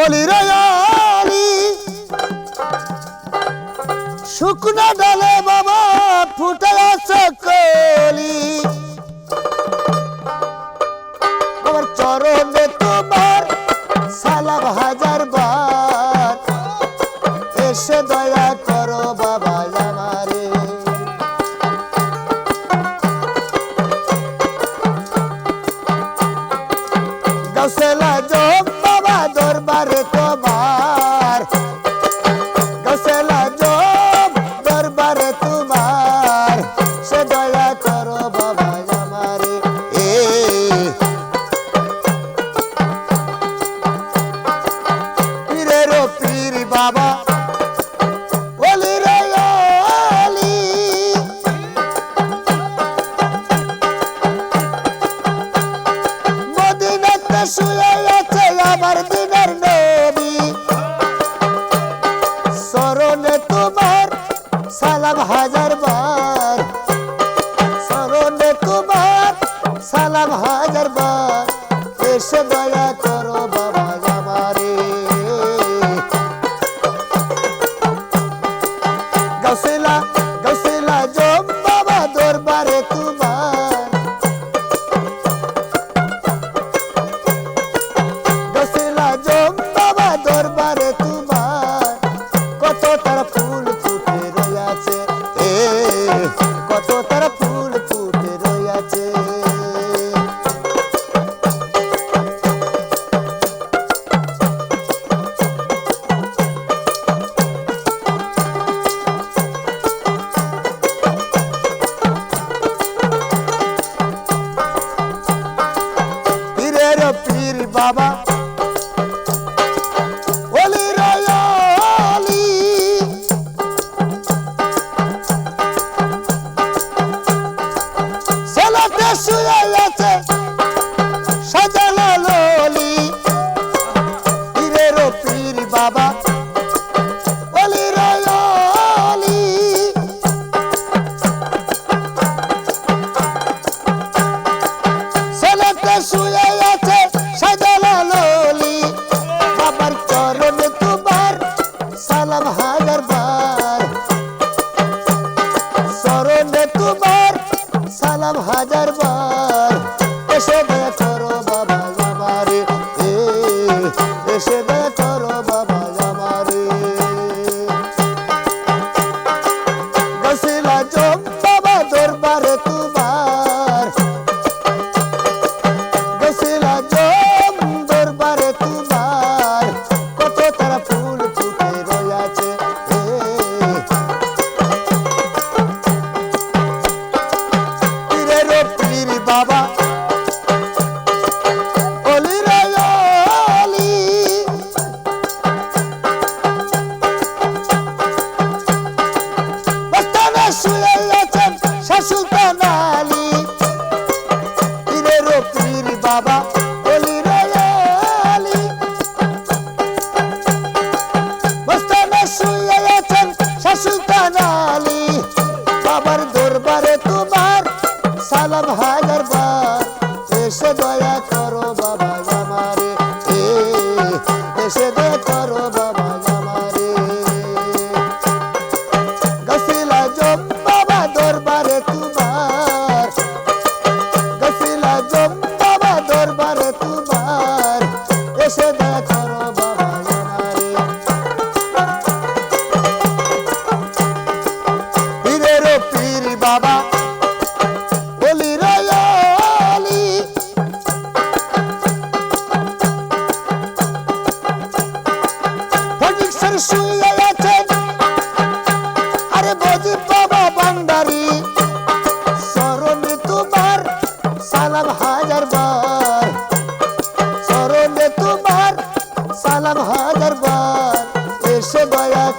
বলি রে শুকনা ডালে দরবারে হাজার বার। সরণে তোমার সালাম হাজার বার। এসে দয়া করো বাবা আমারে। গসিলা গসিলা জো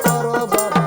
করো